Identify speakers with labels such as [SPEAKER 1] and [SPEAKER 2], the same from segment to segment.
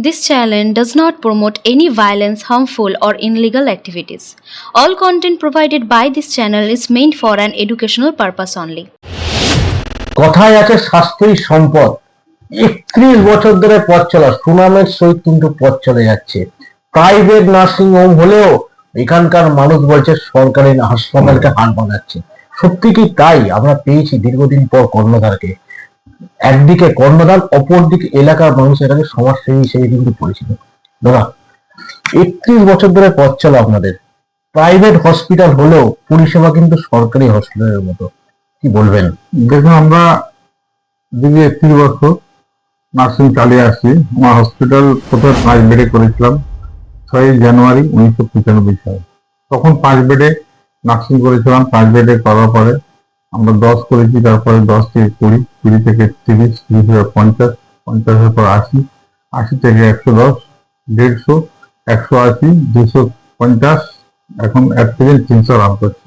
[SPEAKER 1] This channel does not promote any violence, harmful, or illegal activities. All content provided by this channel is meant for an educational purpose only.
[SPEAKER 2] কথায় আছে স্বাস্থ্যই সম্পদ একত্রিশ বছর ধরে পথ চলা সুনামের সহিত কিন্তু পথ চলে যাচ্ছে প্রাইভেট নার্সিং হোম হলেও এখানকার মানুষ বলছে সরকারি হাসপাতালকে হার বানাচ্ছে সত্যি কি তাই আমরা পেয়েছি দীর্ঘদিন পর কর্ণধারকে একদিকে কর্ণধার, অপরদিকে এলাকার মানুষ এটাকে সমাজসেবী হিসেবে কিন্তু পরিচিত। দাদা, একত্রিশ বছর ধরে পথ চলা আপনাদের। প্রাইভেট হসপিটাল হলেও পরিষেবা কিন্তু সরকারি হসপিটালের মতো। কি বলবেন?
[SPEAKER 3] দেখুন, আমরা দীর্ঘ একত্রিশ বছর নার্সিং চালিয়ে আসছি আমার হসপিটাল প্রথমে পাঁচ বেডে করেছিলাম, ছয় জানুয়ারি উনিশশো পঁচানব্বই সালে। তখন পাঁচ বেডে নার্সিং করেছিলাম, পাঁচ বেডে করার পরে আমরা দশ করেছি তারপরে দশ থেকে কুড়ি কুড়ি থেকে তিরিশ তিরিশ থেকে পঞ্চাশ পঞ্চাশের পর আশি আশি থেকে একশো দশ, দেড়শো, একশো আশি, দুশো পঞ্চাশ, এখন এক থেকে তিনশো রান করছি।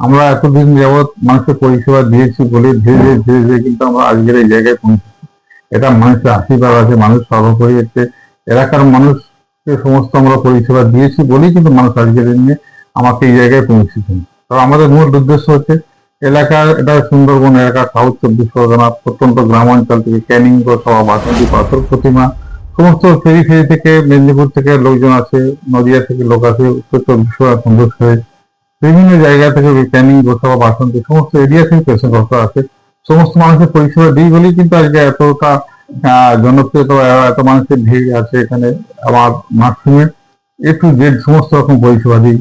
[SPEAKER 3] আমরা এতদিন যাবৎ মানুষের পরিষেবা দিয়েছি বলে ধীরে ধীরে ধীরে ধীরে কিন্তু আমরা আজকের এই জায়গায় পৌঁছেছি। এটা মানুষের আশীর্বাদ আছে, মানুষ সর্বোপরি হচ্ছে এলাকার মানুষকে সমস্ত আমরা পরিষেবা দিয়েছি বলেই কিন্তু মানুষ আজকের দিনে আমাকে এই জায়গায় পৌঁছেছেন। তো আমাদের মূল উদ্দেশ্য হচ্ছে এলাকার এটা সুন্দরবন এলাকা সাউথ চব্বিশ পরগনা প্রত্যন্ত গ্রামাঞ্চল থেকে ক্যানিং সভা বাসন্তী পাথর প্রতিমা, সমস্ত ফেরি ফেরি থেকে মেদিনীপুর থেকে লোকজন আছে নদিয়া থেকে লোক আছে উত্তর চব্বিশ পরগনা সন্দেশ হয়ে বিভিন্ন জায়গা থেকে ক্যানিং গোসভা বাসন্তী, সমস্ত এরিয়া থেকে পেশেন্ট ডক্টর আছে সমস্ত মানুষের পরিষেবা দিই বলেই কিন্তু আজকে এতটা জনপ্রিয়তা এত মানুষের ভিড় আছে এখানে আমার নার্সিংয়ে এ টু জেড সমস্ত রকম পরিষেবা দিই।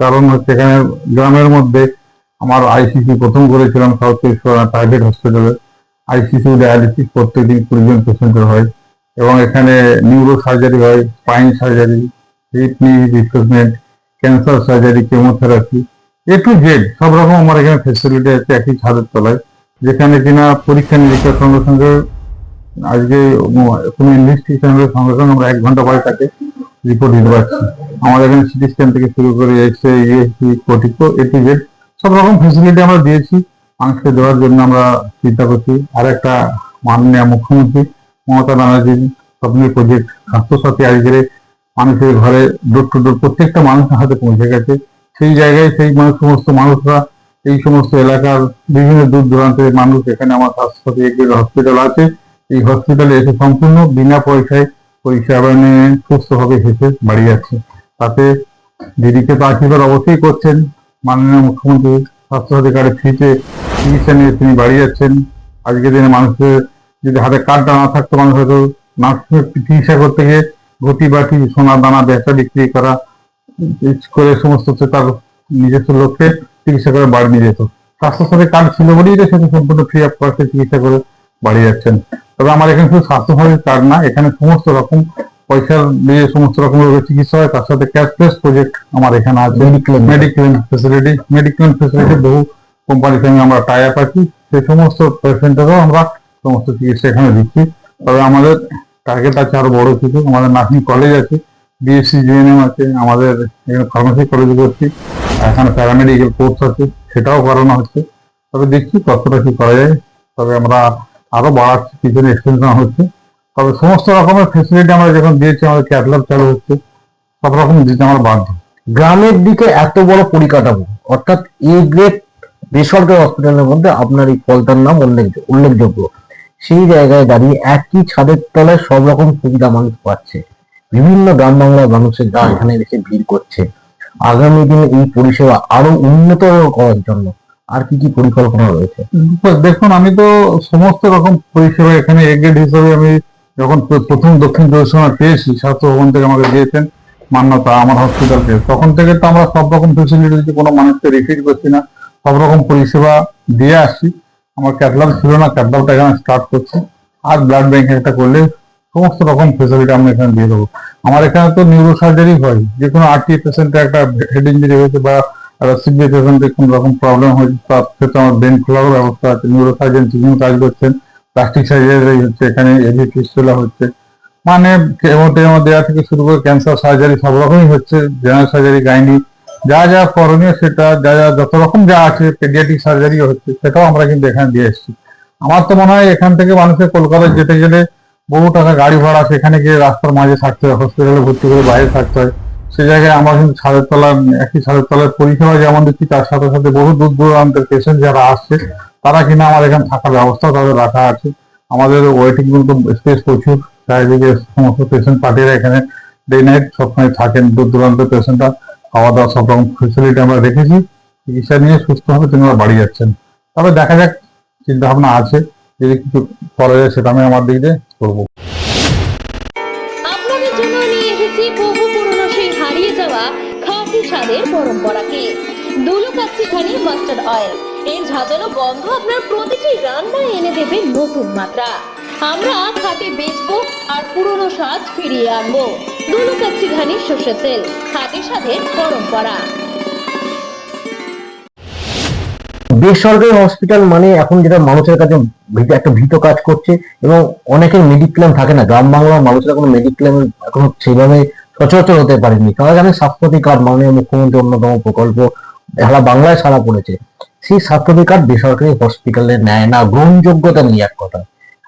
[SPEAKER 3] কারণ হচ্ছে এখানে গ্রামের মধ্যে আমার আইসিসি প্রথম করেছিলাম সাউথ চব্বিশ প্রাইভেট হসপিটালে আইসিসি ডায়ালিসিস প্রত্যেকদিন কুড়ি জন পেশেন্টের হয় এবং এখানে নিউরো সার্জারি হয় spine surgery kidney replacement cancer surgery chemotherapy A to Z সব রকম আমার এখানে ফেসিলিটি আছে একই ছাদের তলায়, যেখানে কিনা পরীক্ষা নিরীক্ষার সঙ্গে সঙ্গে আজকে কোনো ইনভেস্টিগেশনের সঙ্গে সঙ্গে আমরা এক ঘণ্টা পরে তাকে রিপোর্ট দিতে পারছি। আমাদের এখানে সিটি স্ক্যান থেকে শুরু করে এক্স রে ইএসপি কোটিকো এ টু জেড সব রকম ফেসিলিটি আমরা দিয়েছি। মানুষকে দেওয়ার জন্য আমরা চিন্তা করছি। আর একটা মাননীয় মুখ্যমন্ত্রী মমতা ব্যানার্জির স্বপ্নের প্রজেক্ট স্বাস্থ্যসাথী আজকের মানুষের ঘরে ডোর টু ডোর প্রত্যেকটা মানুষের হাতে পৌঁছে গেছে। সেই জায়গায় সেই মানুষ সমস্ত মানুষরা, এই সমস্ত এলাকার বিভিন্ন দূর দূরান্তের মানুষ এখানে আমার স্বাস্থ্যসাথী একটি হসপিটাল আছে। এই হসপিটালে এসে সম্পূর্ণ বিনা পয়সায় পরিষেবা নিয়ে সুস্থভাবে হেসে বাড়ি যাচ্ছে। তাতে দিদিকে তো আশীর্বাদ অবশ্যই করছেন। মাননীয় মুখ্যমন্ত্রী স্বাস্থ্যসাথী কার্ডে ফ্রিতে চিকিৎসা নিয়ে তিনি বাড়িয়ে যাচ্ছেন। আজকের দিনে মানুষের যদি হাতে কার্ডটা না থাকতো, মানুষ হয়তো নার্সিং চিকিৎসা করতে গিয়ে ঘটি বাটি, সোনা দানা, বেচা বিক্রি করা করে সমস্ত তার নিজস্ব লক্ষ্যে চিকিৎসা করে বাড়ি নিয়ে যেত। স্বাস্থ্যসাথী কার্ড ছিল বলেই তো সেটা সম্পূর্ণ ফ্রি অফ কস্টে চিকিৎসা করে বাড়িয়ে যাচ্ছেন। তবে আমার এখানে শুধু স্বাস্থ্যসাথী কার্ড না, এখানে সমস্ত রকম পয়সার দিয়ে সমস্ত রকম রোগের চিকিৎসা হয় তার সাথে ক্যাশলেস প্রজেক্ট আমার এখানে আছে. মেডিক্লেম ফেসিলিটি মেডিক্লেম ফেসিলিটি বহু কোম্পানির সঙ্গে আমরা টাই আপ আছি। সেই সমস্ত পেশেন্টেরও আমরা সমস্ত চিকিৎসা এখানে দিচ্ছি। তবে আমাদের টার্গেট আছে আরও বড় কিছু। আমাদের নার্সিং কলেজ আছে বিএসসি জিএনএম আছে আমাদের এখানে ফার্মাসি কলেজ করছি এখানে প্যারামেডিক্যাল কোর্স আছে সেটাও করানো হচ্ছে। তবে দেখছি কতটা কি করা যায়। তবে আমরা আরও বাড়াচ্ছি পিছনে এক্সটেনশন হচ্ছে। তবে সমস্ত রকমের ফেসিলিটি আমরা যখন দিয়েছি, আমাদের ক্যাটলগ চালু হচ্ছে, সব রকম দিতে আমরা বাধ্য।
[SPEAKER 2] গ্রামের দিকে এত বড় পরিকাঠামো, অর্থাৎ এ গ্রেড বেসরকারি হসপিটালের মধ্যে আপনার এই ফলতার নাম উল্লেখ উল্লেখযোগ্য। সেই জায়গায় দাঁড়িয়ে একই ছাদের তলায় সব রকম সুবিধা মানুষ পাচ্ছে। বিভিন্ন গ্রাম বাংলার মানুষের যা এখানে এসে ভিড় করছে। আগামী দিনে এই পরিষেবা আরও উন্নত করার জন্য আর কি কি পরিকল্পনা রয়েছে?
[SPEAKER 3] দেখুন, আমি তো সমস্ত রকম পরিষেবা এখানে এগ্রেড হিসেবে আমি যখন প্রথম দক্ষিণ চব্বিশ পরগনা পেয়েছি স্বাস্থ্য ভবন থেকে আমাকে দিয়েছেন মান্যতা, আমার হসপিটালকে তখন থেকে তো আমরা সব রকম ফেসিলিটি কোনো মানুষকে রিফিট করছি না। সব রকম পরিষেবা দিয়ে আসছি। আমার ক্যাটলগ ছিল না ক্যাটলগটা এখানে স্টার্ট করছি। আর ব্লাড ব্যাংক একটা করলে সমস্ত রকম ফেসিলিটি আমরা এখানে দিয়ে দেবো। আমার এখানে তো নিউরো সার্জারি হয় যে কোনো আরটি পেশেন্টের একটা হেড ইঞ্জুরি হয়েছে বা একটা সিভিয়ার পেশেন্টের কোনো রকম প্রবলেম হয়েছে, তার ক্ষেত্রে আমার ব্রেন খোলারও ব্যবস্থা আছে। নিউরো সার্জন কাজ করছেন প্লাস্টিক সার্জারি হচ্ছে, এখানে এভি ফিস্টুলা হচ্ছে। মানে কেমোটেমো দেওয়া থেকে শুরু করে ক্যান্সার সার্জারি সব রকমই হচ্ছে জেনারেল সার্জারি গাইনি যা যা করণীয় সেটা, যা যা যত রকম যা আছে পেডিয়াটিক সার্জারিও হচ্ছে, সেটাও আমরা কিন্তু এখানে দিয়ে এসেছি। আমার তো মনে হয় এখান থেকে মানুষের কলকাতায় যেতে গেলে বহু টাকা গাড়ি ভাড়া, সেখানে গিয়ে রাস্তার মাঝে থাকতে হয় হসপিটালে ভর্তি করে বাইরে থাকতে হয়। সে জায়গায় আমরা কিন্তু ছাদের তলার একই ছাদের তলার পরিষেবা যেমন দিচ্ছি, তার সাথে সাথে বহু দূর দূরান্তের পেশেন্ট যারা আসছে তারা কিনা আমার এখানে থাকার ব্যবস্থা তাদের রাখা আছে। আমাদের ওয়েটিং রুম তো স্পেস প্রচুর। চারিদিকে সমস্ত পেশেন্ট পার্টিরা এখানে ডে নাইট সবসময় থাকেন। দূর দূরান্ত পেশেন্টরা খাওয়া দাওয়া সব রকম ফেসিলিটি আমরা রেখেছি। চিকিৎসা নিয়ে সুস্থ হবে তিনারা বাড়ি যাচ্ছেন। তবে দেখা যাক চিন্তা ভাবনা আছে। যদি কিছু করা যায় সেটা আমি আমার দিক দিয়ে করব।
[SPEAKER 4] পরম্পরাকে। দুলো কাচ্চিখানি মাস্টার্ড অয়েল এর ঝাঁঝালো গন্ধ আপনার প্রতিটি রান্নায় এনে দেবে নতুন মাত্রা। আমরা খাঁটি বেচবো আর পুরনো স্বাদ ফিরিয়ে আনব। দুলো কাচ্চিখানি সর্ষের তেল, খাঁটি স্বাদের পরম্পরা।
[SPEAKER 2] বেসরকারি হসপিটাল মানে এখন যেটা মানুষের কাছে একটা ভীত কাজ করছে এবং অনেকের মেডিক্লেম থাকে না। গ্রাম বাংলার মানুষেরা কোনো মেডিক্লেম এখন সেভাবে সচরাচর হতে পারেনি। তারা জানে স্বাস্থ্যসাথী কার্ড মাননীয় মুখ্যমন্ত্রী অন্যতম প্রকল্প সারা বাংলায় সারা পড়েছে। সেই স্বাস্থ্যসাথী কার্ড বেসরকারি হসপিটালে নেয় না, গ্রহণযোগ্যতা নিয়ে এক কথা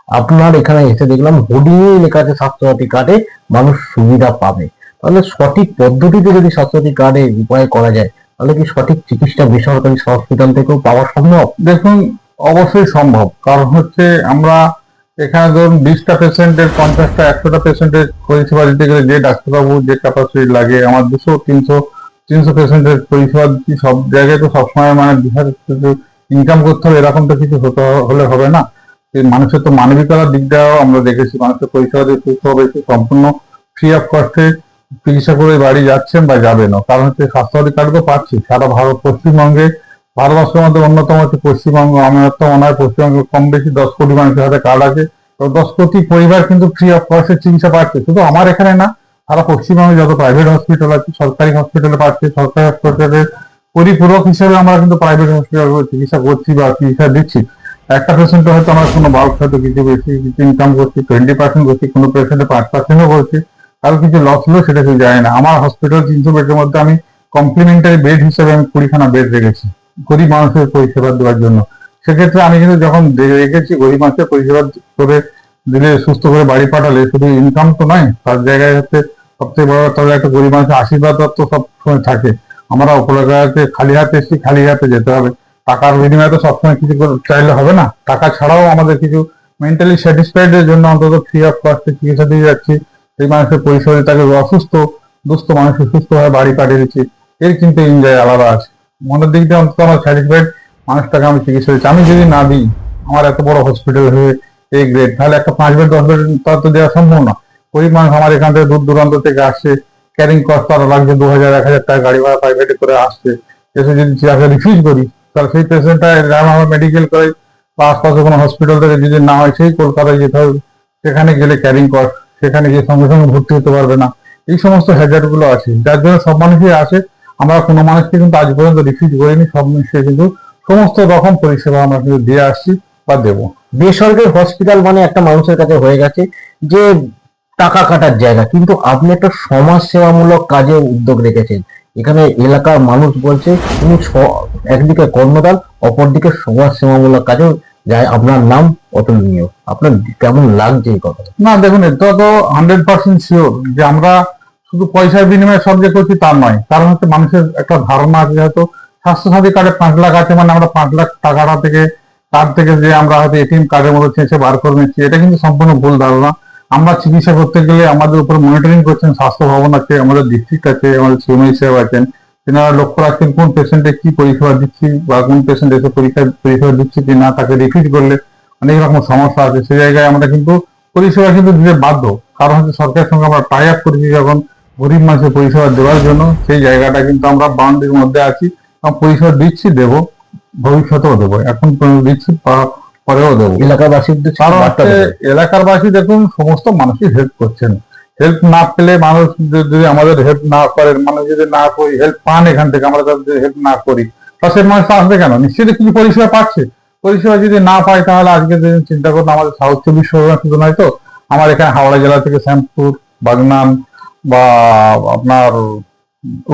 [SPEAKER 2] আপনার এখানে এসে দেখলাম হোর্ডিংয়ে লেখা আছে স্বাস্থ্যসাথী কার্ডে মানুষ সুবিধা পাবে। তাহলে সঠিক পদ্ধতিতে যদি স্বাস্থ্যসাথী কার্ডে উপায় করা যায়, তাহলে কি সঠিক চিকিৎসা বেসরকারি হসপিটাল থেকেও পাওয়া সম্ভব?
[SPEAKER 3] দেখুন, অবশ্যই সম্ভব। কারণ হচ্ছে আমরা এখানে ধরুন বিশটা পেশেন্টের পঞ্চাশটা, একশোটা পেশেন্টের পরিষেবা দিতে গেলে যে ডাক্তারবাবু যে ক্যাপাসিটি লাগে, আমার দুশো, তিনশো তিনশো পেশেন্টের পরিষেবা দিচ্ছি সব জায়গায় তো সবসময় মানে বিহার ইনকাম করতে হবে, এরকম তো কিছু হতে হলে হবে না। মানুষের তো মানবিকতার দিকটাও আমরা দেখেছি, মানুষের পরিষেবা সুস্থ হবে সম্পূর্ণ ফ্রি অফ কস্টে চিকিৎসা করে বাড়ি যাচ্ছেন বা যাবেন না। কারণ হচ্ছে স্বাস্থ্যসাথী কার্ড তো পাচ্ছি, সারা ভারত, পশ্চিমবঙ্গে, ভারতবর্ষের মধ্যে অন্যতম হচ্ছে পশ্চিমবঙ্গ আমার তো মনে হয় পশ্চিমবঙ্গে কম বেশি দশ কোটি মানুষের হাতে কার্ড আছে, তো দশ কোটি পরিবার কিন্তু ফ্রি অফ কস্টের চিকিৎসা পাচ্ছে। শুধু আমার এখানে না সারা পশ্চিমবঙ্গে যত প্রাইভেট হসপিটাল আছে, সরকারি হসপিটালে পাচ্ছে, সরকারি হসপিটালে পরিপূরক হিসেবে আমরা কিন্তু প্রাইভেট হসপিটাল চিকিৎসা করছি বা চিকিৎসা দিচ্ছি। একটা পেশেন্টে হয়তো আমরা কোনো বাল্ক হয়তো কিছু বেশি, কিছু ইনকাম করছি টোয়েন্টি পার্সেন্ট করছি, কোনো পেশেন্টে পাঁচ পার্সেন্টও করছি, কারও কিছু লস হলো সেটা কেউ যায় না। আমার হসপিটাল তিনশো বেডের মধ্যে আমি কমপ্লিমেন্টারি বেড হিসেবে আমি কুড়িখানা বেড রেখেছি, গরিব মানুষের পরিষেবা দেওয়ার জন্য। সেক্ষেত্রে আমি কিন্তু যখন রেখেছি, গরিব মানুষের পরিষেবা করে দিলে, সুস্থ করে বাড়ি পাঠালে, শুধু ইনকাম তো নয়, তার জায়গায় হচ্ছে সবচেয়ে বড় তাহলে একটা গরিব মানুষের আশীর্বাদ তো সবসময় থাকে। আমরা উপলক্ষে খালি হাতে এসেছি, খালি হাতে যেতে হবে। টাকার বিনিময়ে তো সবসময় কিছু চাইলে হবে না। টাকা ছাড়াও আমাদের কিছু মেন্টালি স্যাটিসফাইড এর জন্য অন্তত ফ্রি অফ কস্টে চিকিৎসা দিয়ে যাচ্ছি। সেই মানুষের পরিষেবা তাকে অসুস্থ, দুস্থ মানুষের সুস্থভাবে বাড়ি পাঠিয়ে দিচ্ছি। এর কিন্তু এনজয় আলাদা আছে। মনের দিক দিয়ে অন্তত আমার স্যাটিসফাইড মানুষটাকে আমি চিকিৎসা দিচ্ছি। আমি যদি না দিই, আমার এত বড় হসপিটাল হয়ে এই গ্রেড তাহলে একটা পাঁচ বেড দশ বেড তার তো দেওয়া সম্ভব না। গরিব মানুষ আমার এখান থেকে দূর দূরান্ত থেকে আসছে ক্যারিং কস্ট তারা লাগছে দু হাজার এক হাজার টাকা গাড়ি ভাড়া প্রাইভেটে করে আসছে। এসে যদি চিকিৎসা রিফিউজ করি, তাহলে সেই পেশেন্টটা আমার মেডিকেল করে বা আশপাশে কোনো হসপিটাল থেকে যদি না হয়, সেই কলকাতায় যেতে হবে। সেখানে গেলে ক্যারিং কস্ট সেখানে গিয়ে সঙ্গে সঙ্গে ভর্তি হতে পারবে না। এই সমস্ত হ্যাজার্ডগুলো আছে। যার জন্য সব মানুষই আসে। আমরা কোনো মানুষকে কিন্তু আজ পর্যন্ত রিফিউজ করিনি। সব মানুষকে কিন্তু সমস্ত রকম পরিষেবা আমরা কিন্তু দিয়ে আসছি বা দেবো।
[SPEAKER 2] বেসরকারি হসপিটাল মানে একটা মানুষের কাছে হয়ে গেছে যে টাকা কাটার জায়গা। কিন্তু আপনি একটা সমাজ সেবামূলক কাজে উদ্যোগ রেখেছেন। এখানে এলাকার মানুষ বলছে তিনি একদিকে কর্মদান অপরদিকে সমাজ সেবামূলক কাজেও যায়। আপনার নাম অতুলনীয়। আপনার কেমন লাগছে এই কথা
[SPEAKER 3] না, দেখুন, এটা তো হান্ড্রেড পার্সেন্ট শিওর যে আমরা শুধু পয়সার বিনিময়ে সব যে করছি তা নয়। কারণ হচ্ছে মানুষের একটা ধারণা আছে হয়তো স্বাস্থ্যসাথী কার্ডে পাঁচ লাখ আছে মানে আমরা পাঁচ লাখ টাকাটা থেকে, তার থেকে যে আমরা হয়তো এটিএম কার্ডের মধ্যে চেঁচে বার করে নিচ্ছি, এটা কিন্তু সম্পূর্ণ ভুল ধারণা। আমরা চিকিৎসা করতে গেলে আমাদের উপর মনিটরিং করছেন, স্বাস্থ্য ভবন আছে, আমাদের ডিস্ট্রিক্ট আছে, আমাদের সিএমআই সাহেব আছেন। তেনারা লক্ষ্য রাখছেন কোন পেশেন্টে কি পরিষেবা দিচ্ছি বা কোন পেশেন্ট এসে পরীক্ষা পরিষেবা দিচ্ছি কি না, তাকে রিফিট করলে অনেক রকম সমস্যা আছে। সেই জায়গায় আমরা কিন্তু পরিষেবা কিন্তু দিতে বাধ্য। কারণ হচ্ছে সরকারের সঙ্গে আমরা টাই আপ করেছি যখন গরিব মানুষের পরিষেবা দেওয়ার জন্য, সেই জায়গাটা কিন্তু আমরা বাউন্ডারির মধ্যে আছি। পরিষেবা দিচ্ছি, দেবো, ভবিষ্যতেও দেবো। এখন দিচ্ছি পরেও দেবো।
[SPEAKER 2] উদ্দেশ্যে
[SPEAKER 3] কারণ এলাকার বাসী দেখুন সমস্ত মানুষই হেল্প করছেন। হেল্প না পেলে মানুষ যদি যদি আমাদের হেল্প না করেন মানুষ যদি না করি হেল্প পান এখান থেকে আমরা তাদের হেল্প না করি তা সে মানুষ আসবে কেন? নিশ্চয়ই কিছু পরিষেবা পাচ্ছে? পরিষেবা যদি না পায় তাহলে আজকে যদি চিন্তা করুন আমাদের সাউথ চব্বিশ পরগনা শুধু নয় তো আমার এখানে হাওড়া জেলা থেকে শ্যামপুর বাগনান বা আপনার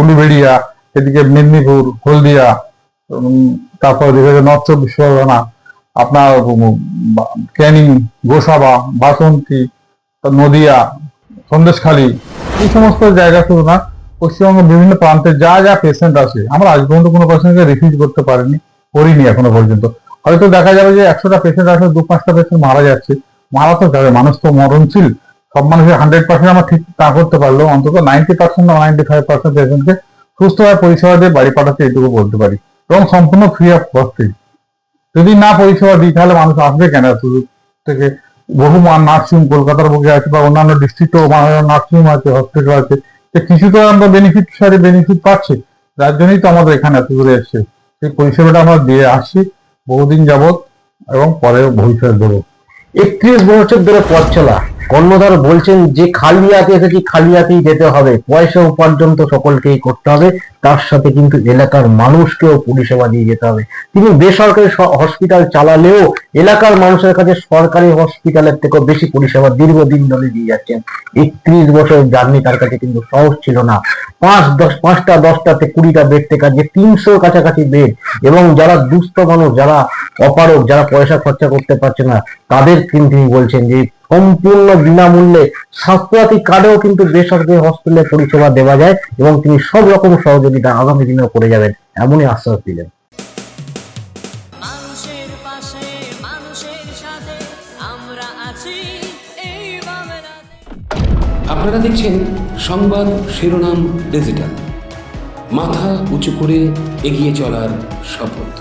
[SPEAKER 3] উলুবেড়িয়া এদিকে মেদিনীপুর হলদিয়া তারপর এদিকে নর্থ চব্বিশ পরগনা। আপনার ক্যানিং গোসাবা, বাসন্তী, নদিয়া, সন্দেশখালী, এই সমস্ত জায়গা শুধু না, পশ্চিমবঙ্গের বিভিন্ন প্রান্তে যা যা পেশেন্ট আছে, আমরা আজ পর্যন্ত কোনো পেশেন্টকে রিফিউজ করতে পারিনি, করিনি এখনও পর্যন্ত। হয়তো দেখা যাবে যে একশোটা পেশেন্ট আসলে দু পাঁচটা পেশেন্ট মারা যাচ্ছে। মারা তো যাবে মানুষ তো মরণশীল। সব মানুষের হান্ড্রেড পার্সেন্ট আমরা ঠিক না করতে পারলেও অন্তত নাইনটি পার্সেন্ট বা নাইনটি ফাইভ পার্সেন্ট পেশেন্টকে সুস্থভাবে পরিষেবা দিয়ে বাড়ি পাঠাতে এইটুকু বলতে পারি। এবং সম্পূর্ণ ফ্রি অফ কস্টেই যদি না পরিষেবা দিই, তাহলে মানুষ আসবে কেন দূর থেকে? বহু নার্সিং, কলকাতার বুকে আছে বা অন্যান্য ডিস্ট্রিক্টেও নার্সিং আছে হসপিটাল আছে। তো কিছু তো আমরা বেনিফিট সারি বেনিফিট পাচ্ছি। যার জন্যই তো আমাদের এখানে এত দূরে এসছে। সেই পরিষেবাটা আমরা দিয়ে আসছি, বহুদিন যাবৎ এবং পরে ভবিষ্যৎ দেবো।
[SPEAKER 2] একত্রিশ বছর ধরে পথ চলা। কর্ণধার বলছেন যে খালি হাতে এসেছি খালি হাতেই যেতে হবে? পয়সা উপার্জন তো সকলকেই করতে হবে, তার সাথে কিন্তু এলাকার মানুষকেও পরিষেবা দিয়ে যেতে হবে। তিনি বেসরকারি হসপিটাল চালালেও এলাকার মানুষের কাছে সরকারি হসপিটালের থেকেও বেশি পরিষেবা দীর্ঘদিন ধরে দিয়ে যাচ্ছেন। একত্রিশ বছর জার্নি তার কাছে কিন্তু সহজ ছিল না। পাঁচ দশ, পাঁচটা, দশটাতে কুড়িটা বেড থেকে যে তিনশোর কাছাকাছি বেড এবং যারা দুস্থ মানুষ, যারা অপারক যারা পয়সা খরচা করতে পারছে না, তাদের কিন্তু তিনি বলছেন যে সম্পূর্ণ বিনামূল্যে স্বাস্থ্যসাথী কার্ডেও কিন্তু বেসরকারি হসপিটালে পরিষেবা দেওয়া যায় এবং তিনি সব রকম সহযোগিতা আগামী দিনেও করে যাবেন এমনই আশ্বাস দিলেন।
[SPEAKER 5] মানুষের পাশে মানুষের সাথে আমরা আছি এই বাংলাতে
[SPEAKER 6] আপনারা দেখছেন সংবাদ শিরোনাম ডিজিটাল মাথা উঁচু করে এগিয়ে চলার শপথ।